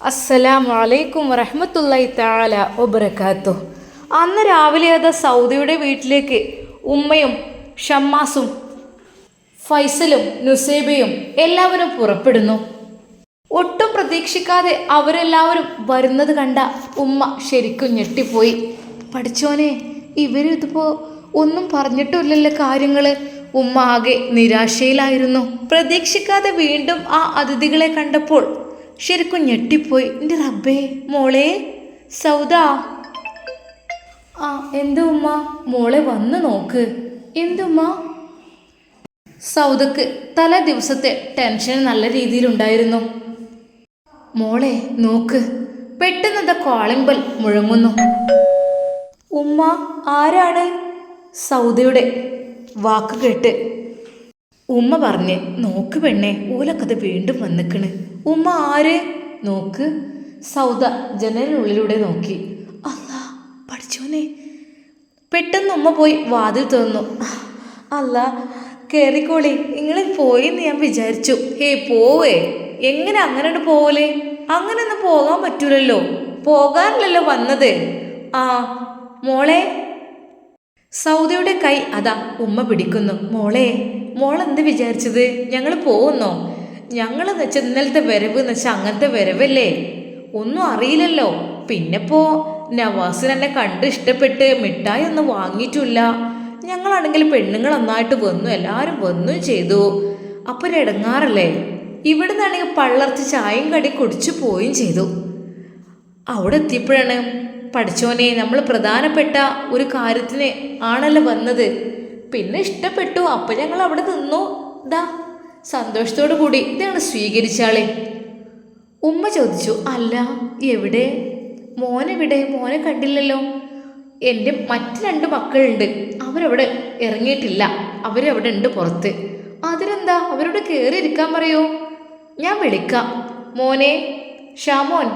അസ്സലാമു അലൈക്കും വറഹ്മത്തുള്ളാഹി തആല വബറകാത്തു അന്ന് രാവിലെ അത് സൗദിയുടെ വീട്ടിലേക്ക് ഉമ്മയും ഷമ്മാസും ഫൈസലും നുസൈബയും എല്ലാവരും പുറപ്പെടുന്നു. ഒട്ടും പ്രതീക്ഷിക്കാതെ അവരെല്ലാവരും വരുന്നത് കണ്ട ഉമ്മ ശരിക്കും ഞെട്ടിപ്പോയി. പഠിച്ചോനെ ഇവരിതിപ്പോ ഒന്നും പറഞ്ഞിട്ടില്ലല്ലോ കാര്യങ്ങൾ ഉമ്മ ആകെ നിരാശയിലായിരുന്നു. പ്രതീക്ഷിക്കാതെ വീണ്ടും ആ അതിഥികളെ കണ്ടപ്പോൾ ശരിക്കും ഞെട്ടിപ്പോയി. എന്റെ റബ്ബേ മോളെ സൗദ. ആ എന്താ ഉമ്മ? മോളെ വന്ന് നോക്ക്. എന്തുമ്മ സൗദക്ക് തല ദിവസത്തെ ടെൻഷൻ നല്ല രീതിയിലുണ്ടായിരുന്നു മോളെ നോക്ക്. പെട്ടെന്ന് കോളിംഗ് ബൽ മുഴങ്ങുന്നു. ഉമ്മ ആരാണ്? സൗദയുടെ വാക്ക് കേട്ട് ഉമ്മ പറഞ്ഞ് നോക്ക് പെണ്ണെ ഓലക്കഥ വീണ്ടും വന്നിക്കണ്. ഉമ്മ ആര് നോക്ക്? സൗദ ജനലിനുള്ളിലൂടെ നോക്കി. അല്ല പഠിച്ചോനെ. പെട്ടെന്ന് ഉമ്മ പോയി വാതിൽ തുറന്നു. അല്ല കയറിക്കോളി നിങ്ങൾ പോയെന്ന് ഞാൻ വിചാരിച്ചു. ഹേ പോവേ. എങ്ങനെ അങ്ങനെ പോവലേ? അങ്ങനെ ഒന്നും പോകാൻ പറ്റൂലല്ലോ. പോകാനല്ലല്ലോ വന്നത്. ആ മോളെ. സൗദയുടെ കൈ അതാ ഉമ്മ പിടിക്കുന്നു. മോളെ മോളെന്ത് വിചാരിച്ചത്? ഞങ്ങൾ പോകുന്നോ? ഞങ്ങൾ എന്ന് വെച്ചാൽ ഇന്നലത്തെ വരവ് എന്ന് വെച്ചാൽ അങ്ങനത്തെ വരവല്ലേ? ഒന്നും അറിയില്ലല്ലോ. പിന്നെപ്പോ നവാസിന് എന്നെ കണ്ട് ഇഷ്ടപ്പെട്ട് മിഠായി ഒന്നും വാങ്ങിയിട്ടില്ല. ഞങ്ങളാണെങ്കിൽ പെണ്ണുങ്ങൾ നന്നായിട്ട് വന്നു എല്ലാവരും വന്നു ചെയ്തു. അപ്പൊ ഒരു ഇടങ്ങാറല്ലേ? ഇവിടെ നിന്നാണെങ്കിൽ പള്ളർച്ച് ചായയും കടി കുടിച്ചു പോവുകയും ചെയ്തു. അവിടെ എത്തിയപ്പോഴാണ് പഠിച്ചോനെ നമ്മൾ പ്രധാനപ്പെട്ട ഒരു കാര്യത്തിന് ആണല്ലോ വന്നത്. പിന്നെ ഇഷ്ടപ്പെട്ടു. അപ്പം ഞങ്ങൾ അവിടെ നിന്നു. ദാ സന്തോഷത്തോടു കൂടി ഇതാണ് സ്വീകരിച്ചാളെ. ഉമ്മ ചോദിച്ചു അല്ല എവിടെ? മോനെവിടെ? മോനെ കണ്ടില്ലല്ലോ. എന്റെ മറ്റ് രണ്ട് മക്കളുണ്ട്. അവരവിടെ ഇറങ്ങിയിട്ടില്ല. അവരവിടെ ഉണ്ട് പുറത്ത്. അതിനെന്താ? അവരോട് കയറി ഇരിക്കാൻ പറയൂ? ഞാൻ വിളിക്കാം. മോനെ ഷാമോൻ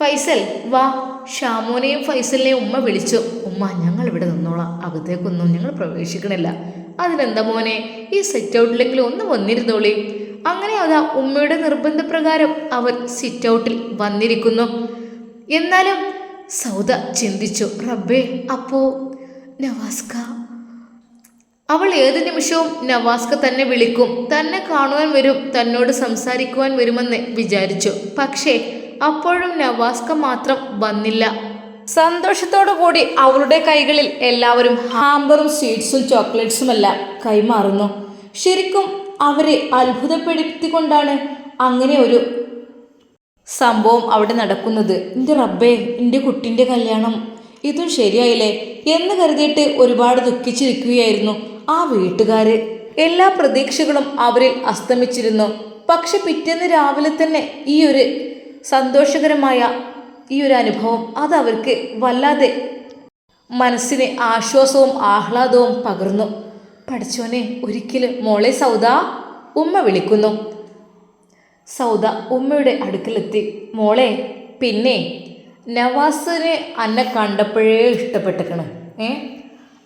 ഫൈസൽ വാ. ഷാമോനെയും ഫൈസലിനെയും ഉമ്മ വിളിച്ചു. ഉമ്മ ഞങ്ങൾ ഇവിടെ നിന്നോളാം. അകത്തേക്കൊന്നും ഞങ്ങൾ പ്രവേശിക്കണില്ല. അതിനെന്താ മോനെ? ഈ സെറ്റ് ഔട്ടിലെങ്കിലും ഒന്ന് വന്നിരുന്നോളി. അങ്ങനെ അതാ ഉമ്മയുടെ നിർബന്ധപ്രകാരം അവർ സിറ്റ് ഔട്ടിൽ വന്നിരിക്കുന്നു. എന്നാലും സൗദ ചിന്തിച്ചു റബ്ബേ അപ്പോ നവാസ്ക? അവൾ ഏത് നിമിഷവും നവാസ്ക തന്നെ വിളിക്കും. തന്നെ കാണുവാൻ വരും തന്നോട് സംസാരിക്കുവാൻ വരുമെന്ന് വിചാരിച്ചു. പക്ഷേ അപ്പോഴും നവാസ്ക മാത്രം വന്നില്ല. സന്തോഷത്തോടു കൂടി അവളുടെ കൈകളിൽ എല്ലാവരും ഹാമ്പറും സ്വീറ്റ്സും ചോക്ലേറ്റ്സുമെല്ലാം കൈമാറുന്നു. ശരിക്കും അവരെ അത്ഭുതപ്പെടുത്തിക്കൊണ്ടാണ് അങ്ങനെ ഒരു സംഭവം അവിടെ നടക്കുന്നത്. എന്റെ റബ്ബേ എന്റെ കുട്ടിന്റെ കല്യാണം. ഇതും ശരിയായില്ലേ? എന്ന് കരുതിയിട്ട് ഒരുപാട് ദുഃഖിച്ചിരിക്കുകയായിരുന്നു ആ വീട്ടുകാര്. എല്ലാ പ്രതീക്ഷകളും അവരിൽ അസ്തമിച്ചിരുന്നു. പക്ഷെ പിറ്റേന്ന് രാവിലെ തന്നെ ഈ ഒരു സന്തോഷകരമായ ഈ ഒരു അനുഭവം അത് അവർക്ക് വല്ലാതെ മനസ്സിന് ആശ്വാസവും ആഹ്ലാദവും പകർന്നു. പഠിച്ചോനെ ഒരിക്കലും മോളെ സൗദ ഉമ്മ വിളിക്കുന്നു. സൗദ ഉമ്മയുടെ അടുക്കലെത്തി. മോളെ പിന്നെ നവാസിനെ അന്നെ കണ്ടപ്പോഴേ ഇഷ്ടപ്പെട്ടിരിക്കണം. ഏ?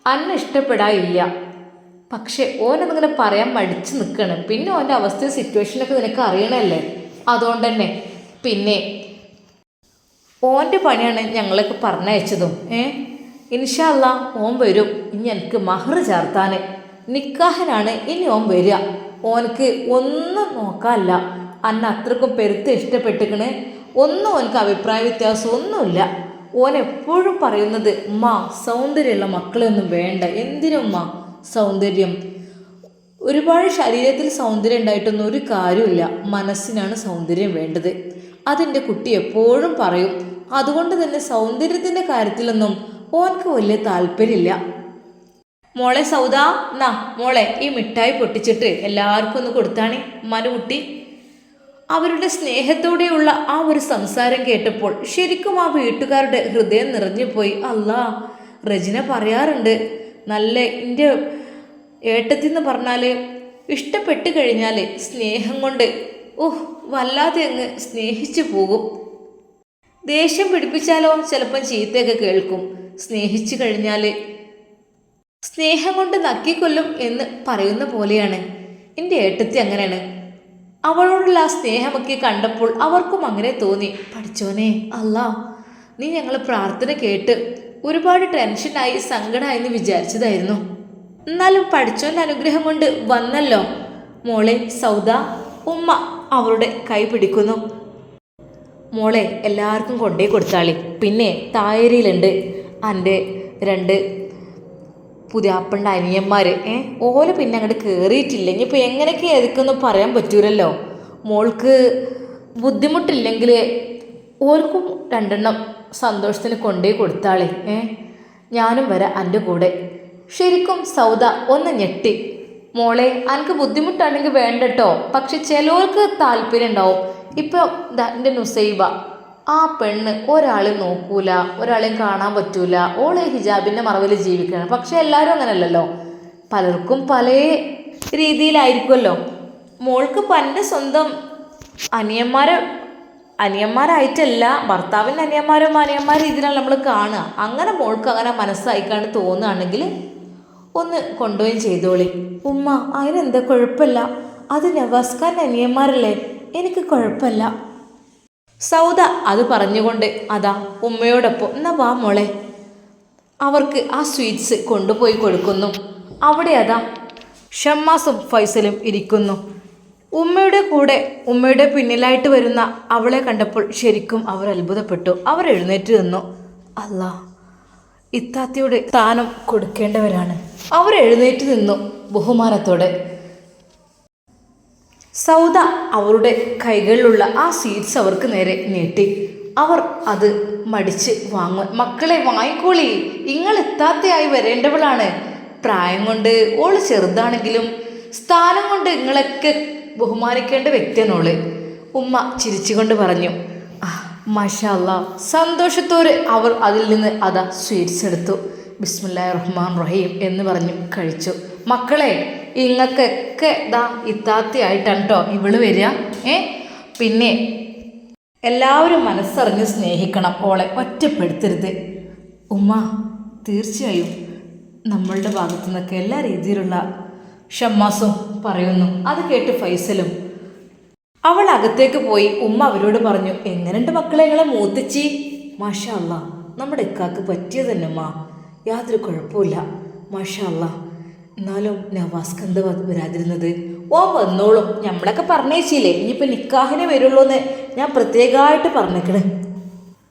അന്നെ ഇഷ്ടപ്പെടാനില്ല പക്ഷെ ഓനതിങ്ങനെ പറയാൻ മടിച്ച് നിൽക്കണം പിന്നെ ഓന്റെ അവസ്ഥയും സിറ്റുവേഷനൊക്കെ നിനക്ക് അറിയണമല്ലേ അതുകൊണ്ട് തന്നെ പിന്നെ ഓന്റെ പണിയാണ് ഞങ്ങളൊക്കെ പറഞ്ഞയച്ചതും. ഏ? ഇൻഷല്ല ഓൻ വരും. ഇനി എനിക്ക് മഹർ ചേർത്താൻ നിക്കാഹനാണ് ഇനി ഓൻ വരിക. ഓനക്ക് ഒന്നും നോക്കാനല്ല. അന്ന അത്രക്കും പെരുത്ത് ഇഷ്ടപ്പെട്ടിക്കണ്. ഒന്നും ഓനക്ക് അഭിപ്രായ വ്യത്യാസം ഒന്നുമില്ല. ഓൻ എപ്പോഴും പറയുന്നത് ഉമ്മ സൗന്ദര്യമുള്ള മക്കളൊന്നും വേണ്ട. എന്തിനും ഉമ്മ സൗന്ദര്യം? ഒരുപാട് ശരീരത്തിൽ സൗന്ദര്യം ഉണ്ടായിട്ടൊന്നും ഒരു കാര്യമില്ല മനസ്സിനാണ് സൗന്ദര്യം വേണ്ടത്. അതെന്റെ കുട്ടി എപ്പോഴും പറയും. അതുകൊണ്ട് തന്നെ സൗന്ദര്യത്തിന്റെ കാര്യത്തിലൊന്നും ഓനക്ക് വലിയ താല്പര്യമില്ല. മോളെ സൗദ എന്നാ മോളെ ഈ മിഠായി പൊട്ടിച്ചിട്ട് എല്ലാവർക്കും ഒന്ന് കൊടുത്താണേ ഉമ്മാന്റെ കുട്ടി. അവരുടെ സ്നേഹത്തോടെയുള്ള ആ ഒരു സംസാരം കേട്ടപ്പോൾ ശരിക്കും ആ വീട്ടുകാരുടെ ഹൃദയം നിറഞ്ഞുപോയി അല്ലാ റജിന പറയാറുണ്ട് നല്ല എന്റെ ഏട്ടത്തി എന്ന് പറഞ്ഞാൽ ഇഷ്ടപ്പെട്ട് കഴിഞ്ഞാൽ സ്നേഹം കൊണ്ട് ഓഹ് വല്ലാതെ അങ്ങ് സ്നേഹിച്ചു പോകും. ദേഷ്യം പിടിപ്പിച്ചാലോ ചിലപ്പം ചീത്തയൊക്കെ കേൾക്കും. സ്നേഹിച്ചു കഴിഞ്ഞാൽ സ്നേഹം കൊണ്ട് നക്കിക്കൊല്ലും എന്ന് പറയുന്ന പോലെയാണ്. എന്റെ ഏട്ടത്തി അങ്ങനെയാണ്. അവളോടുള്ള ആ സ്നേഹമൊക്കെ കണ്ടപ്പോൾ അവർക്കും അങ്ങനെ തോന്നി. പഠിച്ചോനെ അല്ല നീ ഞങ്ങൾ പ്രാർത്ഥന കേട്ട് ഒരുപാട് ടെൻഷനായി സങ്കടമായി എന്ന് വിചാരിച്ചതായിരുന്നു. എന്നാലും പഠിച്ചോന്റെ അനുഗ്രഹം കൊണ്ട് വന്നല്ലോ. മോളെ സൗദ ഉമ്മ അവളുടെ കൈ പിടിക്കുന്നു. മോളെ എല്ലാവർക്കും കൊണ്ടേ കൊടുത്താളി. പിന്നെ തായരിയിലുണ്ട്. എന്റെ രണ്ട് പുതിയാപ്പണ്ട അനിയന്മാർ ഏ ഓല പിന്നെ അങ്ങോട്ട് കയറിയിട്ടില്ല ഇനിയിപ്പോൾ എങ്ങനെയൊക്കെ ഏതൊക്കെയൊന്നും പറയാൻ പറ്റൂലല്ലോ. മോൾക്ക് ബുദ്ധിമുട്ടില്ലെങ്കിൽ ഓർക്കും രണ്ടെണ്ണം സന്തോഷത്തിന് കൊണ്ടേ കൊടുത്താളി. ഏ ഞാനും വരാം എന്റെ കൂടെ. ശരിക്കും സൗദ ഒന്ന് ഞെട്ടി. മോളെ അനക്ക് ബുദ്ധിമുട്ടാണെങ്കിൽ വേണ്ടട്ടോ. പക്ഷെ ചിലവർക്ക് താല്പര്യം ഉണ്ടാവും ഇപ്പോൾ എന്റെ നുസൈബ ആ പെണ്ണ് ഒരാളെ നോക്കൂല ഒരാളെയും കാണാൻ പറ്റൂല. ഓൾ ഹിജാബിന്റെ മറവിൽ ജീവിക്കണം പക്ഷെ എല്ലാവരും അങ്ങനെയല്ലല്ലോ. പലർക്കും പല രീതിയിലായിരിക്കുമല്ലോ. മോൾക്ക് പണ്ട് സ്വന്തം അനിയന്മാരെ അനിയന്മാരായിട്ടല്ല ഭർത്താവിന്റെ അനിയന്മാരും അനിയന്മാർ രീതിയിലാണ് നമ്മൾ കാണുക. അങ്ങനെ മോൾക്ക് അങ്ങനെ മനസ്സായിക്കാണ്ട് തോന്നുകയാണെങ്കിൽ ഒന്ന് കൊണ്ടുപോയി ചെയ്തോളി. ഉമ്മ അതിനെന്താ കുഴപ്പമില്ല. അത് നവാസ്ഖാൻ അനിയന്മാരല്ലേ? എനിക്ക് കുഴപ്പമില്ല. സൗദ അത് പറഞ്ഞുകൊണ്ട് അതാ ഉമ്മയോടൊപ്പം എന്നാ വാ മോളെ. അവർക്ക് ആ സ്വീറ്റ്സ് കൊണ്ടുപോയി കൊടുക്കുന്നു. അവിടെ അതാ ഷമ്മാസും ഫൈസലും ഇരിക്കുന്നു. ഉമ്മയുടെ കൂടെ ഉമ്മയുടെ പിന്നിലായിട്ട് വരുന്ന അവളെ കണ്ടപ്പോൾ ശരിക്കും അവർ അത്ഭുതപ്പെട്ടു. അവർ എഴുന്നേറ്റ് നിന്നു. അല്ല ഇത്താത്തയുടെ സ്ഥാനം കൊടുക്കേണ്ടവരാണ്. അവർ എഴുന്നേറ്റ് നിന്നു ബഹുമാനത്തോടെ. സൗദ അവരുടെ കൈകളിലുള്ള ആ സീഡ്സ് അവർക്ക് നേരെ നീട്ടി. അവർ അത് മടിച്ച് വാങ്ങും മക്കളെ വാങ്ങിക്കോളി. നിങ്ങൾ എത്താത്തയായി വരേണ്ടവളാണ്. പ്രായം കൊണ്ട് ഓൾ ചെറുതാണെങ്കിലും സ്ഥാനം കൊണ്ട് നിങ്ങളൊക്കെ ബഹുമാനിക്കേണ്ട വ്യക്തിയാണോൾ? ഉമ്മ ചിരിച്ചുകൊണ്ട് പറഞ്ഞു. മഷാല്ല സന്തോഷത്തോടെ അവർ അതിൽ നിന്ന് അതാ സ്വീറ്റ്സ് എടുത്തു. ബിസ്മില്ലാ റഹ്മാൻ റഹീം എന്ന് പറഞ്ഞു കഴിച്ചു. മക്കളെ ഇങ്ങക്കൊക്കെ ദാ ഇത്താത്തിയായിട്ടാണ് കേട്ടോ ഇവൾ വരിക. ഏ? പിന്നെ എല്ലാവരും മനസ്സറിഞ്ഞ് സ്നേഹിക്കണം ഓളെ ഒറ്റപ്പെടുത്തരുത്. ഉമ്മ തീർച്ചയായും നമ്മളുടെ ഭാഗത്തു നിന്നൊക്കെ എല്ലാ രീതിയിലുള്ള ഷമ്മാസും പറയുന്നു. അത് കേട്ട് ഫൈസലും. അവൾ അകത്തേക്ക് പോയി ഉമ്മ അവരോട് പറഞ്ഞു എങ്ങനെയുണ്ട് മക്കളെ നിങ്ങളെ മൂത്തിച്ചി? മാഷ നമ്മുടെ ഇക്കാക്ക് പറ്റിയതന്നെ ഉമ്മ. യാതൊരു കുഴപ്പമില്ല മാഷാ അല്ലാ എന്നാലും നവാസ്ക്ക് എന്ത് വരാതിരുന്നത്. ഓ വന്നോളും. നമ്മളൊക്കെ പറഞ്ഞേച്ചില്ലേ ഇനിയിപ്പോൾ നിക്കാഹിനെ വരുള്ളൂ എന്ന് ഞാൻ പ്രത്യേകമായിട്ട് പറഞ്ഞേക്കണ്.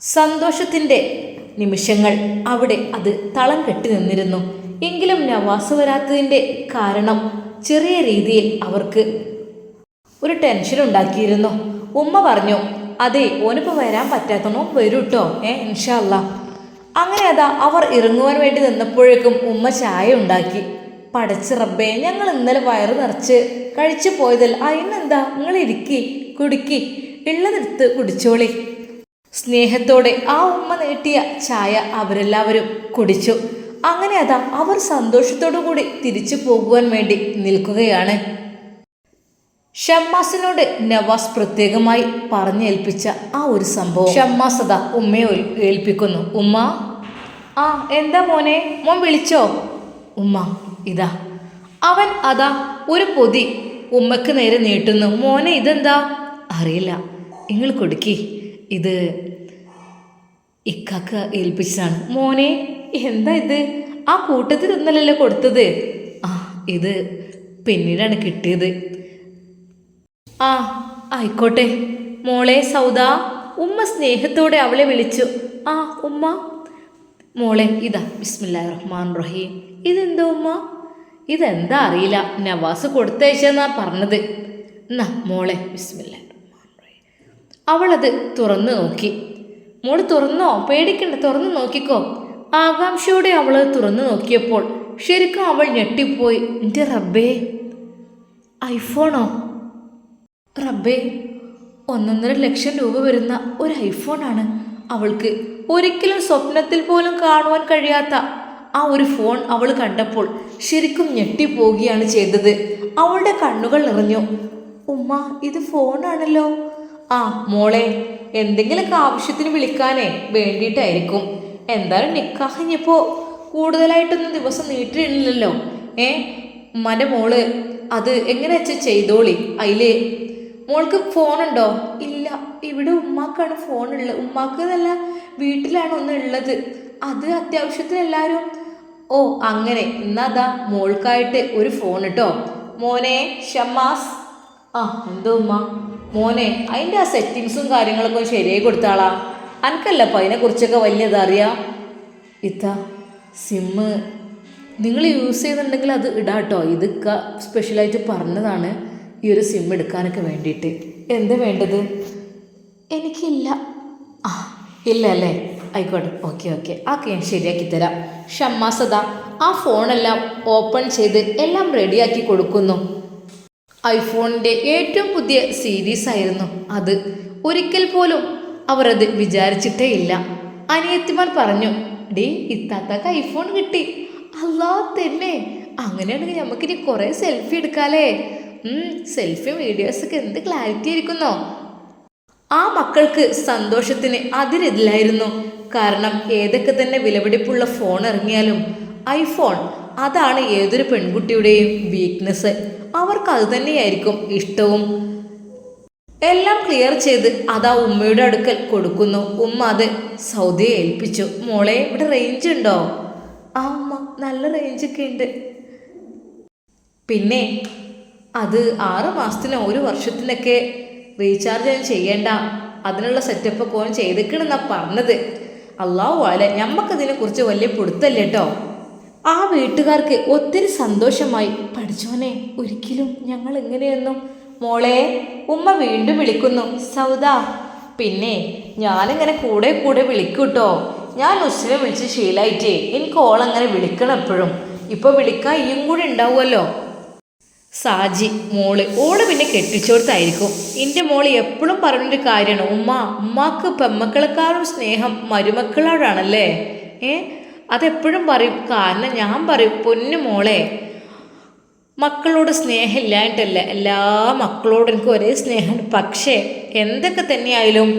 സന്തോഷത്തിന്റെ നിമിഷങ്ങൾ അവിടെ അത് തളം കെട്ടി നിന്നിരുന്നു. എങ്കിലും നവാസ് വരാത്തതിന്റെ കാരണം ചെറിയ രീതിയിൽ അവർക്ക് ഒരു ടെൻഷൻ ഉണ്ടാക്കിയിരുന്നു. ഉമ്മ പറഞ്ഞു അതെ ഓനിപ്പോൾ വരാൻ പറ്റാത്തണോ വരൂ കേട്ടോ ഏ ഇൻഷല്ല അങ്ങനെ അതാ അവർ ഇറങ്ങുവാൻ വേണ്ടി നിന്നപ്പോഴേക്കും ഉമ്മ ചായ ഉണ്ടാക്കി. പടച്ച് റബ്ബേ ഞങ്ങൾ ഇന്നലെ വയറ് നിറച്ച് കഴിച്ചു പോയതല്ല അതിനെന്താ നിങ്ങൾ ഇരിക്കി കുടുക്കി ഉള്ളതെടുത്ത് കുടിച്ചോളി. സ്നേഹത്തോടെ ആ ഉമ്മ നീട്ടിയ ചായ അവരെല്ലാവരും കുടിച്ചു. അങ്ങനെ അതാ അവർ സന്തോഷത്തോടു കൂടി തിരിച്ചു പോകുവാൻ വേണ്ടി നിൽക്കുകയാണ്. ഷമ്മാസിനോട് നവാസ് പ്രത്യേകമായി പറഞ്ഞേൽപ്പിച്ച ആ ഒരു സംഭവം ഷമ്മാസ് അതാ ഉമ്മയെ ഏൽപ്പിക്കുന്നു. ഉമ്മ ആ എന്താ മോനെ? മോൻ വിളിച്ചോ? ഉമ്മ ഇതാ. അവൻ അതാ ഒരു പൊതി ഉമ്മക്ക് നേരെ നീട്ടുന്നു. മോനെ ഇതെന്താ? അറിയില്ല. നിങ്ങൾ കൊടുക്കി. ഇത് ഇക്കാക്ക ഏൽപ്പിച്ചതാണ്. മോനെ എന്താ ഇത്? ആ കൂട്ടത്തിൽ ഇന്നലല്ലേ കൊടുത്തത്. ആ ഇത് പിന്നീടാണ് കിട്ടിയത്. ആ ആയിക്കോട്ടെ. മോളെ സൗദ ഉമ്മ സ്നേഹത്തോടെ അവളെ വിളിച്ചു. ആ ഉമ്മ. മോളെ ഇതാ ബിസ്മില്ലാ റഹ്മാൻ റഹീം ഇതെന്തോ ഉമ്മ? ഇതെന്താ അറിയില്ല. നവാസ് കൊടുത്തയച്ചെന്നാ പറഞ്ഞത്. എന്നാ മോളെ ബിസ്മില്ലാ റഹ്മാൻ റഹീം അവളത് തുറന്നു നോക്കി. മോൾ തുറന്നോ? പേടിക്കണ്ട തുറന്നു നോക്കിക്കോ. ആകാംക്ഷയോടെ അവൾ തുറന്നു നോക്കിയപ്പോൾ ശരിക്കും അവൾ ഞെട്ടിപ്പോയി. എന്റെ റബ്ബേ. ഐഫോണോ? റബ്ബേ ഒന്നൊന്നര ലക്ഷം രൂപ വരുന്ന ഒരു ഐഫോണാണ് അവൾക്ക് ഒരിക്കലും സ്വപ്നത്തിൽ പോലും കാണുവാൻ കഴിയാത്ത ആ ഒരു ഫോൺ അവൾ കണ്ടപ്പോൾ ശരിക്കും ഞെട്ടിപ്പോവുകയാണ് ചെയ്തത്. അവളുടെ കണ്ണുകൾ നിറഞ്ഞു. ഉമ്മ ഇത് ഫോണാണല്ലോ ആ മോളെ എന്തെങ്കിലുമൊക്കെ ആവശ്യത്തിന് വിളിക്കാനേ വേണ്ടിയിട്ടായിരിക്കും. എന്തായാലും നിക്കാഹ് ഇനിയിപ്പോൾ കൂടുതലായിട്ടൊന്നും ദിവസം നീട്ടിയിട്ടില്ലല്ലോ. ഏ ഉമ്മാന്റെ മോൾ അത് എങ്ങനെ വെച്ച് ചെയ്തോളി? അതിൽ മോൾക്ക് ഫോണുണ്ടോ? ഇല്ല. ഇവിടെ ഉമ്മാക്കാണ് ഫോണുള്ളത്. ഉമ്മാക്ക് എന്നല്ല വീട്ടിലാണ് ഒന്ന് ഉള്ളത് അത് അത്യാവശ്യത്തിന് എല്ലാവരും ഓ അങ്ങനെ. എന്നാതാ മോൾക്കായിട്ട് ഒരു ഫോൺ കേട്ടോ മോനെ ഷമ്മാസ്. ആ എന്തോ ഉമ്മ. മോനെ അതിന്റെ ആ സെറ്റിങ്സും കാര്യങ്ങളൊക്കെ ശരിയായി കൊടുത്താളാ. അനക്കല്ലപ്പോൾ അതിനെക്കുറിച്ചൊക്കെ വലിയത് അറിയാം? ഇതാ സിമ്മ് നിങ്ങൾ യൂസ് ചെയ്യുന്നുണ്ടെങ്കിൽ അത് ഇടാട്ടോ. ഇതൊക്കെ സ്പെഷ്യലായിട്ട് പറഞ്ഞതാണ്. ഈ ഒരു സിം എടുക്കാനൊക്കെ വേണ്ടിയിട്ട്. എന്താ വേണ്ടത്? എനിക്കില്ല. ആ ഇല്ല അല്ലേ? ആയിക്കോട്ടെ. Okay okay. ഓക്കെ ഞാൻ ശരിയാക്കി തരാം. ഷമ്മാസദ ആ ഫോണെല്ലാം ഓപ്പൺ ചെയ്ത് എല്ലാം റെഡിയാക്കി കൊടുക്കുന്നു. ഐഫോണിന്റെ ഏറ്റവും പുതിയ സീരീസ് ആയിരുന്നു അത്. ഒരിക്കൽ പോലും അവർ അത് വിചാരിച്ചിട്ടേ ഇല്ല. അനിയത്തിമാർ പറഞ്ഞു ഡേ ഇത്താത്താക്ക് ഐഫോൺ കിട്ടി. അല്ലാ തന്നെ. അങ്ങനെയാണെങ്കിൽ നമുക്കിനി കുറേ സെൽഫി എടുക്കാലേ. സെൽഫിയും വീഡിയോസൊക്കെ എന്ത് ക്ലാരിറ്റി ആയിരിക്കുന്നോ? ആ മക്കൾക്ക് സന്തോഷത്തിന് അതിരില്ലായിരുന്നു കാരണം ഏതൊക്കെ തന്നെ വിലപിടിപ്പുള്ള ഫോൺ ഇറങ്ങിയാലും ഐഫോൺ അതാണ് ഏതൊരു പെൺകുട്ടിയുടെയും വീക്ക്നെസ് അവർക്ക് അത് തന്നെയായിരിക്കും ഇഷ്ടവും. എല്ലാം ക്ലിയർ ചെയ്ത് അത് ആ ഉമ്മയുടെ അടുക്കൽ കൊടുക്കുന്നു. ഉമ്മ അത് സൗദിയെ ഏൽപ്പിച്ചു. മോളെ ഇവിടെ റേഞ്ച് ഉണ്ടോ? ആ ഉമ്മ നല്ല റേഞ്ചൊക്കെ ഉണ്ട്. പിന്നെ അത് ആറ് മാസത്തിനോ ഒരു വർഷത്തിനൊക്കെ റീചാർജ് ഞാൻ ചെയ്യേണ്ട. അതിനുള്ള സെറ്റപ്പ് ഒക്കെ ഓൻ ചെയ്തേക്കണെന്നാ പറഞ്ഞത്. അള്ളാഹു അല്ലെ ഞമ്മക്കതിനെ കുറിച്ച് വലിയ പൊടുത്തല്ലേ കേട്ടോ ആ വീട്ടുകാർക്ക് ഒത്തിരി സന്തോഷമായി. പഠിച്ചോനെ ഒരിക്കലും ഞങ്ങൾ എങ്ങനെയൊന്നും മോളെ ഉമ്മ വീണ്ടും വിളിക്കുന്നു. സൗദ പിന്നെ ഞാനിങ്ങനെ കൂടെ കൂടെ വിളിക്കൂട്ടോ ഞാൻ ഉസ്ലിനെ വിളിച്ച് ശീലായിട്ടേ എനിക്ക് ഓളങ്ങനെ വിളിക്കണം എപ്പോഴും. ഇപ്പൊ വിളിക്കാൻ ഇയും കൂടി ഉണ്ടാവുമല്ലോ. സാജി മോൾ ഓൾ പിന്നെ കെട്ടിച്ചോടത്തായിരിക്കും. എന്റെ മോൾ എപ്പോഴും പറഞ്ഞൊരു കാര്യമാണ് ഉമ്മ ഉമ്മാക്ക് പെമ്മക്കളെക്കാളും സ്നേഹം മരുമക്കളോടാണല്ലേ? ഏ? അതെപ്പോഴും പറയും. കാരണം ഞാൻ പറയും പൊന്നു മോളെ മക്കളോട് സ്നേഹമില്ലായിട്ടല്ല എല്ലാ മക്കളോടും എനിക്ക് ഒരേ സ്നേഹമുണ്ട് പക്ഷേ എന്തൊക്കെ തന്നെയായാലും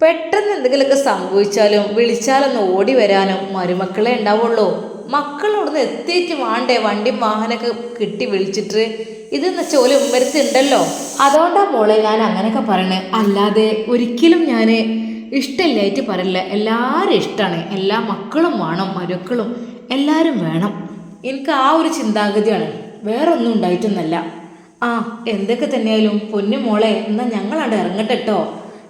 പെട്ടെന്ന് എന്തെങ്കിലുമൊക്കെ സംഭവിച്ചാലും വിളിച്ചാലൊന്ന് ഓടി വരാനും മരുമക്കളെ ഉണ്ടാവുള്ളൂ. മക്കളോടൊന്ന് എത്തിയിട്ട് വേണ്ടേ? വണ്ടി വാഹനമൊക്കെ കിട്ടി വിളിച്ചിട്ട്. ഇതെന്ന് ചോല ഉമ്മരത്തുണ്ടല്ലോ. അതുകൊണ്ടാ മോളെ ഞാൻ അങ്ങനെയൊക്കെ പറയണേ. അല്ലാതെ ഒരിക്കലും ഞാൻ ഇഷ്ടമില്ലായിട്ട് പറയില്ല എല്ലാവരും ഇഷ്ടമാണ് എല്ലാ മക്കളും വേണം മരുക്കളും എല്ലാവരും വേണം. എനിക്ക് ആ ഒരു ചിന്താഗതിയാണ്. വേറൊന്നും ഉണ്ടായിട്ടൊന്നല്ല. ആ എന്തൊക്കെ തന്നെയായാലും പൊന്നു മോളെ എന്നാൽ ഞങ്ങളവിടെ ഇറങ്ങട്ടെ കേട്ടോ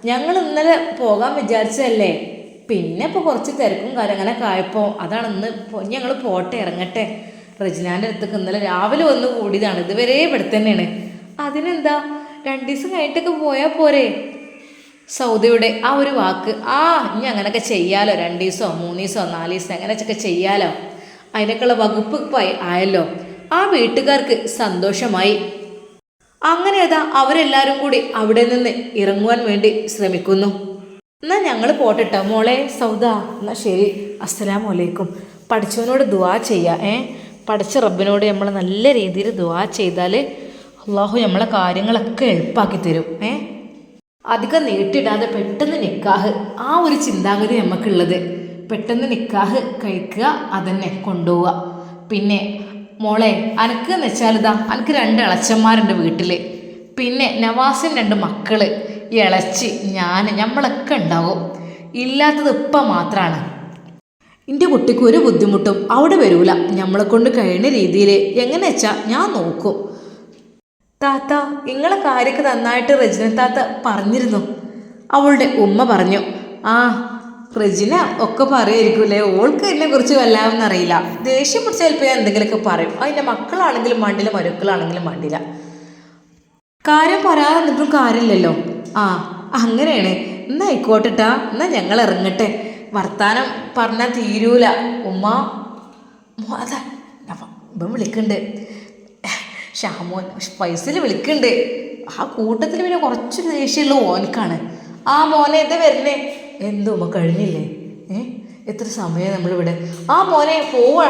ഞങ്ങൾ ഇന്നലെ പോകാൻ വിചാരിച്ചതല്ലേ? പിന്നെ ഇപ്പോൾ കുറച്ച് തിരക്കും കാര്യങ്ങനെ കായപ്പോൾ അതാണ് ഇന്ന് ഞങ്ങൾ പോട്ടെ ഇറങ്ങട്ടെ. റജിനാന്റെ അടുത്തേക്ക് ഇന്നലെ രാവിലെ വന്ന് കൂടിയതാണ്. ഇതുവരെ ഇവിടെ തന്നെയാണ്. അതിനെന്താ? രണ്ട് ദിവസം കഴിഞ്ഞിട്ടൊക്കെ പോയാൽ പോരെ. സൗദിയുടെ ആ ഒരു വാക്ക് ആ ഇനി അങ്ങനെയൊക്കെ ചെയ്യാലോ? രണ്ട് ദിവസമോ മൂന്ന് ദിവസമോ നാല് ദിവസം അങ്ങനെയൊക്കെ ചെയ്യാലോ? അതിനൊക്കെയുള്ള വകുപ്പ് ആയല്ലോ. ആ വീട്ടുകാർക്ക് സന്തോഷമായി. അങ്ങനെ അതാ അവരെല്ലാവരും കൂടി അവിടെ നിന്ന് ഇറങ്ങുവാൻ വേണ്ടി ശ്രമിക്കുന്നു. എന്നാ ഞങ്ങൾ പോട്ടെട്ടോ. മോളെ സൗദ. എന്നാ ശരി. അസ്സലാമു അലൈക്കും പഠിച്ചവനോട് ദുവാ ചെയ്യുക ഏ? പഠിച്ച റബ്ബിനോട് നമ്മൾ നല്ല രീതിയിൽ ദുവാ ചെയ്താൽ അള്ളാഹു നമ്മളെ കാര്യങ്ങളൊക്കെ എളുപ്പാക്കി തരും ഏ? അധികം നീട്ടിടാതെ പെട്ടെന്ന് നിക്കാഹ്. ആ ഒരു ചിന്താഗതി നമുക്കുള്ളത് പെട്ടെന്ന് നിക്കാഹ് കഴിക്കുക അതന്നെ കൊണ്ടുപോവുക. പിന്നെ മോളെ അനക്ക് എന്ന് വെച്ചാൽ ഇതാ അനക്ക് രണ്ട് ഇളച്ചന്മാരുണ്ട് വീട്ടിൽ പിന്നെ നവാസിന് രണ്ട് മക്കൾ. ഇളച്ചി ഞാൻ നമ്മളൊക്കെ ഉണ്ടാവും. ഇല്ലാത്തത് ഇപ്പം മാത്രമാണ് എന്റെ കുട്ടിക്ക് ഒരു ബുദ്ധിമുട്ടും അവിടെ വരൂല. നമ്മളെ കൊണ്ട് കഴിയുന്ന രീതിയിൽ എങ്ങനെ വെച്ചാൽ ഞാൻ നോക്കും. താത്ത നിങ്ങളെ കാര്യമൊക്കെ നന്നായിട്ട് റജിന താത്ത പറഞ്ഞിരുന്നു. അവളുടെ ഉമ്മ പറഞ്ഞു ആ റജിന ഒക്കെ പറയുമായിരിക്കുമല്ലേ ഓൾക്ക് എന്നെ കുറിച്ച് വല്ലാമെന്ന് അറിയില്ല. ദേഷ്യം പിടിച്ച ചിലപ്പോൾ എന്തെങ്കിലുമൊക്കെ പറയും. അതിന്റെ മക്കളാണെങ്കിലും മണ്ടില്ല മരുക്കളാണെങ്കിലും മണ്ടില്ല. കാര്യം പറയാതെ നിന്നിട്ടും കാര്യമില്ലല്ലോ. ആ അങ്ങനെയാണ്. എന്നാ ആയിക്കോട്ടെട്ടാ. എന്നാ ഞങ്ങൾ ഇറങ്ങട്ടെ. വർത്താനം പറഞ്ഞാൽ തീരൂല. ഉമ്മ അതാ ഇവൻ വിളിക്കണ്ട്. ഷാമോൻ പൈസയിൽ വിളിക്കണ്ട്. ആ കൂട്ടത്തിൽ പിന്നെ കുറച്ച് ദേഷ്യമുള്ള ഓനക്കാണ്. ആ മോനെ എന്താ വരുന്നേ എന്തോ ഉമ്മ കഴിഞ്ഞില്ലേ? ഏ എത്ര സമയം നമ്മളിവിടെ. ആ മോനെ പോവാ.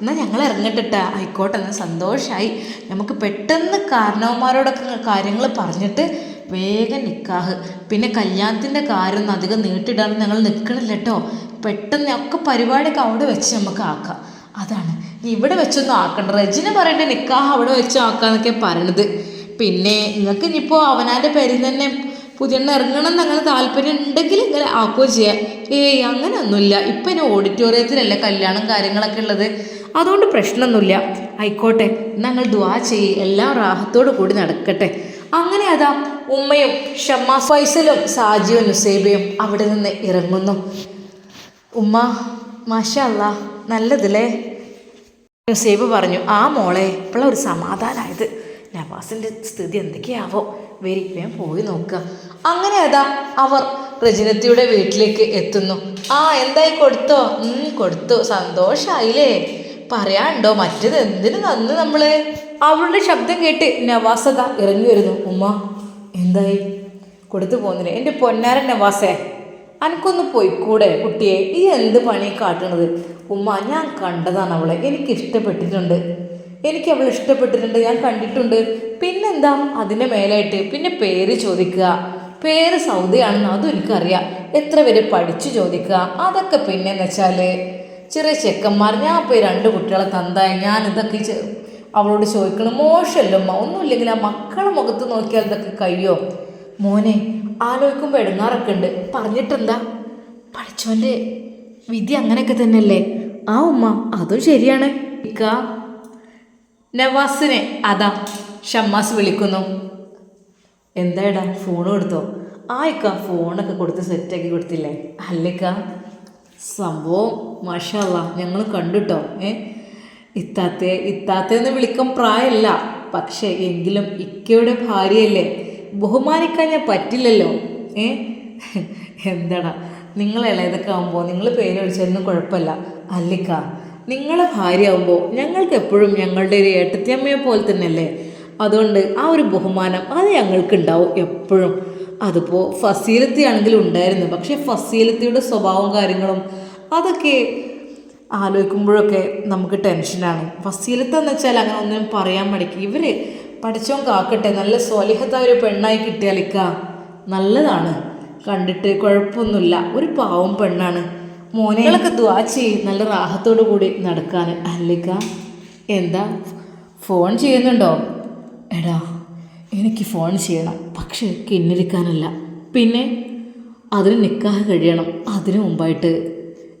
എന്നാൽ ഞങ്ങൾ ഇറങ്ങട്ടിട്ടാ. ആയിക്കോട്ടെ എന്നാൽ സന്തോഷമായി നമുക്ക് പെട്ടെന്ന് കാരണവന്മാരോടൊക്കെ കാര്യങ്ങൾ പറഞ്ഞിട്ട് വേഗം നിക്കാഹ്. പിന്നെ കല്യാണത്തിന്റെ കാര്യം അധികം നീട്ടിടാൻ ഞങ്ങൾ നിൽക്കണില്ല കേട്ടോ പെട്ടെന്ന് ഒക്കെ പരിപാടിയൊക്കെ അവിടെ വെച്ച് നമുക്ക് ആക്കാം. അതാണ്. ഇവിടെ വെച്ചൊന്നും ആക്കണ്ട. റജിനെ പറയണ്ടേ നിക്കാഹ് അവിടെ വെച്ച് ആക്കാന്നൊക്കെ പറയണത്. പിന്നെ നിങ്ങൾക്ക് ഇനിയിപ്പോൾ അവനാന്റെ പേരിൽ തന്നെ പുതിയ ഇറങ്ങണം എന്ന് അങ്ങനെ താല്പര്യം ഉണ്ടെങ്കിൽ ഇങ്ങനെ ആക്കുകയും ചെയ്യാം. ഏയ് അങ്ങനെയൊന്നുമില്ല. ഇപ്പം ഇനി ഓഡിറ്റോറിയത്തിലല്ലേ കല്യാണം കാര്യങ്ങളൊക്കെ ഉള്ളത്? അതുകൊണ്ട് പ്രശ്നമൊന്നുമില്ല. ആയിക്കോട്ടെ. ഞങ്ങൾ ദ്വാ ചെയ്യ്. എല്ലാം റാഹത്തോടു കൂടി നടക്കട്ടെ. അങ്ങനെ അതാ ഉമ്മയും ഷമ്മ ഫൈസലും സാജിയും നുസൈബയും അവിടെ നിന്ന് ഇറങ്ങുന്നു. ഉമ്മ മാഷാ അല്ല നല്ലതല്ലേ നുസൈബ് പറഞ്ഞു ആ മോളെ ഇപ്പോഴും ഒരു സമാധാനമായത് നവാസിന്റെ സ്ഥിതി എന്തൊക്കെയാവോ? വരി വേഗം പോയി നോക്കുക അങ്ങനെ അതാ അവർ റജിനത്തിയുടെ വീട്ടിലേക്ക് എത്തുന്നു. ആ എന്തായി കൊടുത്തോ? കൊടുത്തു. സന്തോഷായില്ലേ? പറയാണ്ടോ മറ്റത് എന്തിനു നന്ന് നമ്മൾ? അവളുടെ ശബ്ദം കേട്ട് നവാസത ഇറങ്ങി വരുന്നു. ഉമ്മ എന്തായി? കൊടുത്തു പോകുന്നില്ല എന്റെ പൊന്നാരൻ നവാസേ അനക്കൊന്ന് കൂടെ കുട്ടിയെ ഈ എന്ത് പണി കാട്ടണത്? ഉമ്മ ഞാൻ കണ്ടതാണ് അവളെ. എനിക്ക് ഇഷ്ടപ്പെട്ടിട്ടുണ്ട്. എനിക്ക് അവളെ ഇഷ്ടപ്പെട്ടിട്ടുണ്ട്. ഞാൻ കണ്ടിട്ടുണ്ട്. പിന്നെന്താ? അതിന്റെ മേലായിട്ട് പിന്നെ പേര് ചോദിക്കുക. പേര് സൗദിയാണെന്ന് അതും എനിക്കറിയാം. എത്ര പേര് പഠിച്ചു ചോദിക്കുക. അതൊക്കെ പിന്നെന്ന് വെച്ചാൽ ചെറിയ ചെക്കന്മാർ ഞാൻ പോയി രണ്ട് കുട്ടികളെ തന്തായി. ഞാൻ ഇതൊക്കെ അവളോട് ചോദിക്കണം മോശമല്ലോ അമ്മ ഒന്നുമില്ലെങ്കിൽ ആ മക്കളെ മുഖത്ത് നോക്കിയാൽ ഇതൊക്കെ കഴിയോ? മോനെ ആലോചിക്കുമ്പോൾ എടുങ്ങാറൊക്കെ ഉണ്ട് പറഞ്ഞിട്ടെന്താ? പഠിച്ചോന്റെ വിധി അങ്ങനെയൊക്കെ തന്നെയല്ലേ? ആ ഉമ്മ അതും ശരിയാണ്. ഇക്ക നവാസിനെ അതാ ഷമ്മാസ് വിളിക്കുന്നു. എന്തായടാ ഫോൺ കൊടുത്തോ? ആയിക്ക ഫോണൊക്കെ കൊടുത്ത് സെറ്റാക്കി കൊടുത്തില്ലേ? അല്ലിക്ക സംഭവം മഷാല്ല ഞങ്ങൾ കണ്ടുട്ടോ ഏ? ഇത്താത്തെ എന്ന് വിളിക്കാൻ പ്രായമല്ല പക്ഷേ എങ്കിലും ഇക്കയുടെ ഭാര്യയല്ലേ? ബഹുമാനിക്കാൻ ഞാൻ പറ്റില്ലല്ലോ. ഏ? എന്താടാ? നിങ്ങൾ ഇളയതൊക്കെ ആകുമ്പോൾ നിങ്ങൾ പേര് വിളിച്ചതൊന്നും കുഴപ്പമില്ല. അല്ലിക്ക നിങ്ങളെ ഭാര്യ ആകുമ്പോൾ ഞങ്ങൾക്ക് എപ്പോഴും ഞങ്ങളുടെ ഒരു ഏട്ടത്തിയമ്മയെ പോലെ തന്നെയല്ലേ? അതുകൊണ്ട് ആ ഒരു ബഹുമാനം അത് ഞങ്ങൾക്ക് ഉണ്ടാവും എപ്പോഴും. അതിപ്പോൾ ഫസീലത്തി ആണെങ്കിലും ഉണ്ടായിരുന്നു. പക്ഷേ ഫസീലത്തിയുടെ സ്വഭാവവും കാര്യങ്ങളും അതൊക്കെ ആലോചിക്കുമ്പോഴൊക്കെ നമുക്ക് ടെൻഷനാണ്. വസീലത്തെന്ന് വെച്ചാൽ അങ്ങനെ ഒന്നും പറയാൻ മടിക്കും. ഇവർ പഠിച്ചോൻ കാക്കട്ടെ നല്ല സ്വലിഹത്തായ ഒരു പെണ്ണായി കിട്ടിയാലിക്ക നല്ലതാണ്. കണ്ടിട്ട് കുഴപ്പമൊന്നുമില്ല. ഒരു പാവം പെണ്ണാണ്. മോനകളൊക്കെ ദ്വാ ചെയ്യും നല്ല റാഹത്തോടു കൂടി നടക്കാൻ അല്ലിക്ക എന്താ? ഫോൺ ചെയ്യുന്നുണ്ടോ? എടാ എനിക്ക് ഫോൺ ചെയ്യണം പക്ഷേ കിന്നിരിക്കാനല്ല. പിന്നെ അതിന് നിക്കാഹ് കഴിയണം അതിനു മുമ്പായിട്ട്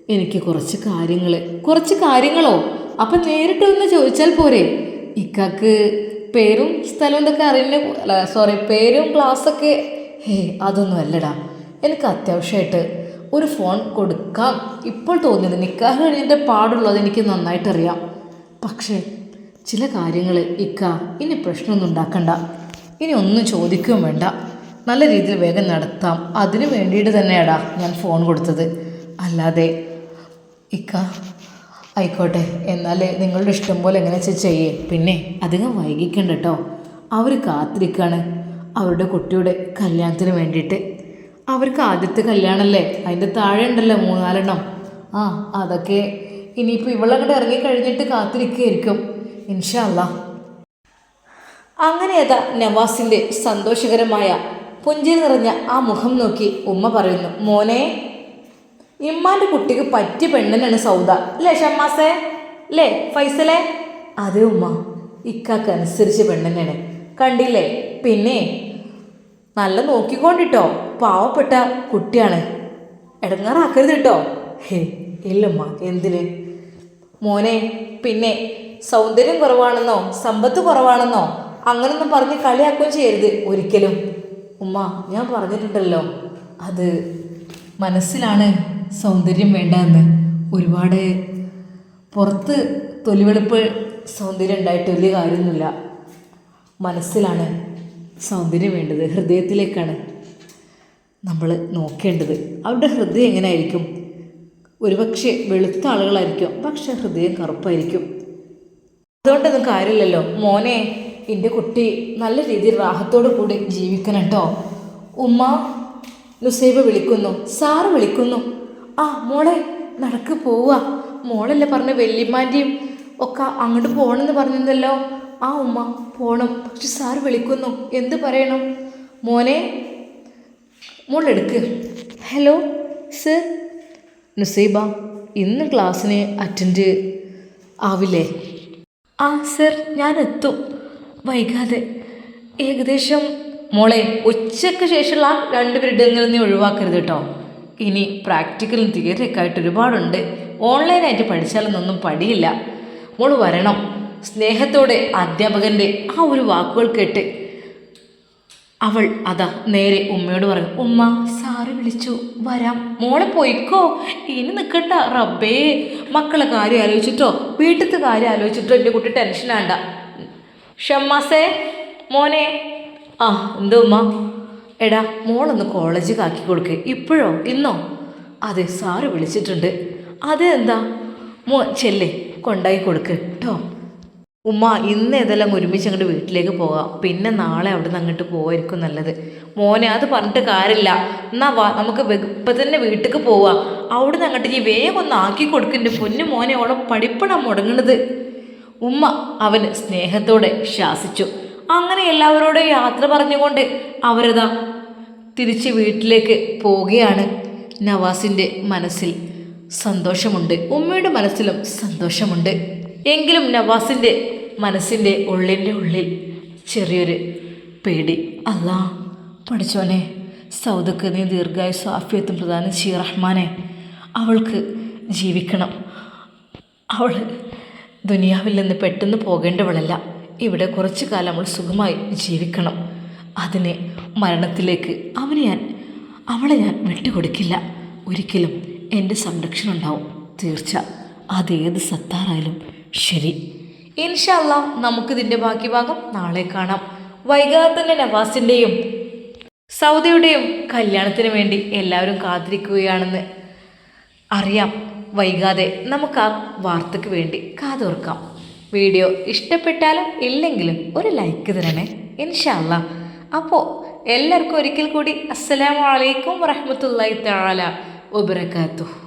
എനിക്ക് കുറച്ച് കാര്യങ്ങൾ കുറച്ച് കാര്യങ്ങളോ? അപ്പം നേരിട്ട് ഒന്ന് ചോദിച്ചാൽ പോരെ? ഇക്കാക്ക് പേരും സ്ഥലവും ഇതൊക്കെ അറിയുന്ന അല്ല സോറി പേരും ക്ലാസ്സൊക്കെ ഹേ അതൊന്നും അല്ലടാ. എനിക്ക് അത്യാവശ്യമായിട്ട് ഒരു ഫോൺ കൊടുക്കാം. ഇപ്പോൾ തോന്നിയത് നിക്കാഹ് കഴിഞ്ഞിട്ട് പാടുള്ളത് എനിക്ക് നന്നായിട്ടറിയാം. പക്ഷേ ചില കാര്യങ്ങൾ ഇക്ക ഇനി പ്രശ്നമൊന്നും ഉണ്ടാക്കണ്ട. ഇനി ഒന്നും ചോദിക്കുകയും വേണ്ട. നല്ല രീതിയിൽ വേഗം നടത്താം. അതിനു വേണ്ടിയിട്ട് തന്നെയാടാ ഞാൻ ഫോൺ കൊടുത്തത്. അല്ലാതെ ഇക്ക ആയിക്കോട്ടെ. എന്നാൽ നിങ്ങളുടെ ഇഷ്ടം പോലെ എങ്ങനെ വെച്ചാൽ ചെയ്യേ. പിന്നെ അധികം വൈകിക്കണ്ട കേട്ടോ അവർ കാത്തിരിക്കുകയാണ് അവരുടെ കുട്ടിയുടെ കല്യാണത്തിന് വേണ്ടിയിട്ട്. അവർക്ക് ആദ്യത്തെ കല്യാണമല്ലേ അതിന്റെ താഴെ ഉണ്ടല്ലോ മൂന്നാലെണ്ണം. ആ അതൊക്കെ ഇനിയിപ്പോൾ ഇവളങ്ങോട്ട് ഇറങ്ങി കഴിഞ്ഞിട്ട് കാത്തിരിക്കുകയായിരിക്കും ഇൻഷല്ല അങ്ങനെ അതാ നവാസിന്റെ സന്തോഷകരമായ പുഞ്ചിരി നിറഞ്ഞ ആ മുഖം നോക്കി ഉമ്മ പറയുന്നു മോനെ ഇമ്മാന്റെ കുട്ടിക്ക് പറ്റിയ പെണ്ണനാണ് സൗദ. അല്ലേ ഷമ്മാസേ? അല്ലേ ഫൈസലേ? അതെ ഉമ്മ. ഇക്കാക്ക് അനുസരിച്ച് പെണ്ണനാണ് കണ്ടില്ലേ? പിന്നെ നല്ല നോക്കിക്കൊണ്ടിട്ടോ. പാവപ്പെട്ട കുട്ടിയാണ്. ഇടങ്ങാറാക്കരുത് കേട്ടോ. ഹേ ഇല്ലമ്മ എന്തിന്? മോനെ പിന്നെ സൗന്ദര്യം കുറവാണെന്നോ സമ്പത്ത് കുറവാണെന്നോ അങ്ങനൊന്നും പറഞ്ഞ് കളിയാക്കുകയും ചെയ്യരുത് ഒരിക്കലും. ഉമ്മ ഞാൻ പറഞ്ഞിട്ടുണ്ടല്ലോ. അത് മനസ്സിലാണ്. സൗന്ദര്യം വേണ്ട എന്ന് ഒരുപാട് പുറത്ത് തൊലിവെളുപ്പ് സൗന്ദര്യം ഉണ്ടായിട്ട് വലിയ കാര്യമൊന്നുമില്ല. മനസ്സിലാണ് സൗന്ദര്യം വേണ്ടത്. ഹൃദയത്തിലേക്കാണ് നമ്മൾ നോക്കേണ്ടത്. അവരുടെ ഹൃദയം എങ്ങനെയായിരിക്കും? ഒരുപക്ഷെ വെളുത്ത ആളുകളായിരിക്കും പക്ഷെ ഹൃദയം കറുപ്പായിരിക്കും. അതുകൊണ്ടൊന്നും കാര്യമില്ലല്ലോ. മോനെ എന്റെ കുട്ടി നല്ല രീതിയിൽ റാഹത്തോടു കൂടി ജീവിക്കണം കേട്ടോ. ഉമ്മ നുസൈബ് വിളിക്കുന്നു സാറ് വിളിക്കുന്നു. ആ മോളെ നടക്ക് പോവുക മോളല്ലേ പറഞ്ഞ വല്യമ്മാന്റെയും ഒക്കെ അങ്ങോട്ട് പോകണമെന്ന് പറഞ്ഞിരുന്നല്ലോ. ആ ഉമ്മ പോണം. പക്ഷെ സാർ വിളിക്കുന്നു. എന്ത് പറയണം? മോനെ മോളെടുക്ക് ഹലോ സർ. നുസൈബ ഇന്ന് ക്ലാസ്സിന് അറ്റൻഡ് ആവില്ലേ? ആ സർ ഞാൻ എത്തും വൈകാതെ. ഏകദേശം മോളെ ഉച്ചയ്ക്ക് ശേഷമുള്ള രണ്ട് നീ ഒഴിവാക്കരുത് കേട്ടോ. ഇനി പ്രാക്ടിക്കലും തിയറിയൊക്കെ ആയിട്ട് ഒരുപാടുണ്ട്. ഓൺലൈനായിട്ട് പഠിച്ചാലൊന്നും പടിയില്ല മോൾ വരണം. സ്നേഹത്തോടെ അധ്യാപകന്റെ ആ ഒരു വാക്കുകൾ കേട്ട് അവൾ അതാ നേരെ ഉമ്മയോട് പറഞ്ഞു ഉമ്മ സാറ് വിളിച്ചു. വരാം. മോളെ പോയിക്കോ. ഇനി നിൽക്കണ്ട റബ്ബേ മക്കളെ കാര്യം ആലോചിച്ചിട്ടോ? വീട്ടിലത്തെ കാര്യം ആലോചിച്ചിട്ടോ? എന്റെ കുട്ടി ടെൻഷനാണ്ട. ഷമ്മാസേ മോനെ. ആ എന്തോ ഉമ്മ? എടാ മോളൊന്ന് കോളേജിൽ ആക്കി കൊടുക്ക്. ഇപ്പോഴോ? ഇന്നോ? അതെ സാറ് വിളിച്ചിട്ടുണ്ട്. അതെന്താ മോ ചെല്ലേ കൊണ്ടായി കൊടുക്ക് കേട്ടോ ഉമ്മ ഇന്ന് ഏതെല്ലാം ഒരുമിച്ച് അങ്ങോട്ട് വീട്ടിലേക്ക് പോകാം പിന്നെ നാളെ അവിടെ നിന്ന് അങ്ങോട്ട് പോകായിരിക്കും നല്ലത്. മോനെ അത് പറഞ്ഞിട്ട് കാര്യമില്ല. എന്നാ വാ നമുക്ക് ഇപ്പം തന്നെ വീട്ടിലേക്ക് പോവാം. അവിടെ നിന്ന് അങ്ങോട്ട് ഈ വേഗം ഒന്ന് ആക്കി കൊടുക്കുന്നുണ്ട് പൊന്നു മോനെ ഓളെ പഠിപ്പണം മുടങ്ങണത്. ഉമ്മ അവന് സ്നേഹത്തോടെ ശാസിച്ചു. അങ്ങനെ എല്ലാവരോടും യാത്ര പറഞ്ഞുകൊണ്ട് അവരതാ തിരിച്ച് വീട്ടിലേക്ക് പോവുകയാണ് നവാസിന്റെ മനസ്സിൽ. സന്തോഷമുണ്ട്. ഉമ്മയുടെ മനസ്സിലും സന്തോഷമുണ്ട്. എങ്കിലും നവാസിന്റെ മനസ്സിന്റെ ഉള്ളിന്റെ ഉള്ളിൽ ചെറിയൊരു പേടി. അല്ല പഠിച്ചോനെ സൗദക്ക് നീ ദീർഘായുസ് ആഫിയത്തും പ്രധാനം ഷീ റഹ്മാനെ. അവൾക്ക് ജീവിക്കണം. അവൾ ദുനിയാവിൽ നിന്ന് പെട്ടെന്ന് പോകേണ്ടവളല്ല. ഇവിടെ കുറച്ചു കാലം അവൾ സുഖമായി ജീവിക്കണം. അതിനെ മരണത്തിലേക്ക് അവനെ ഞാൻ അവളെ ഞാൻ വിട്ടുകൊടുക്കില്ല. ഒരിക്കലും എന്റെ സംരക്ഷണം ഉണ്ടാവും. തീർച്ച. അതേത് സത്താറായാലും ശരി. ഇൻഷല്ല നമുക്കിതിന്റെ ബാക്കി ഭാഗം നാളെ കാണാം. വൈകാതെ നവാസിന്റെയും സൗദിയുടെയും കല്യാണത്തിന് വേണ്ടി എല്ലാവരും കാത്തിരിക്കുകയാണെന്ന് അറിയാം. വൈകാതെ നമുക്ക് ആ വാർത്തയ്ക്ക് വേണ്ടി കാതോർക്കാം. വീഡിയോ ഇഷ്ടപ്പെട്ടാലും ഇല്ലെങ്കിലും ഒരു ലൈക്ക് തരണേ ഇൻഷല്ല അപ്പോൾ എല്ലാവർക്കും ഒരിക്കൽ കൂടി അസ്സലാമു അലൈക്കും താല വബറകാതുഹു.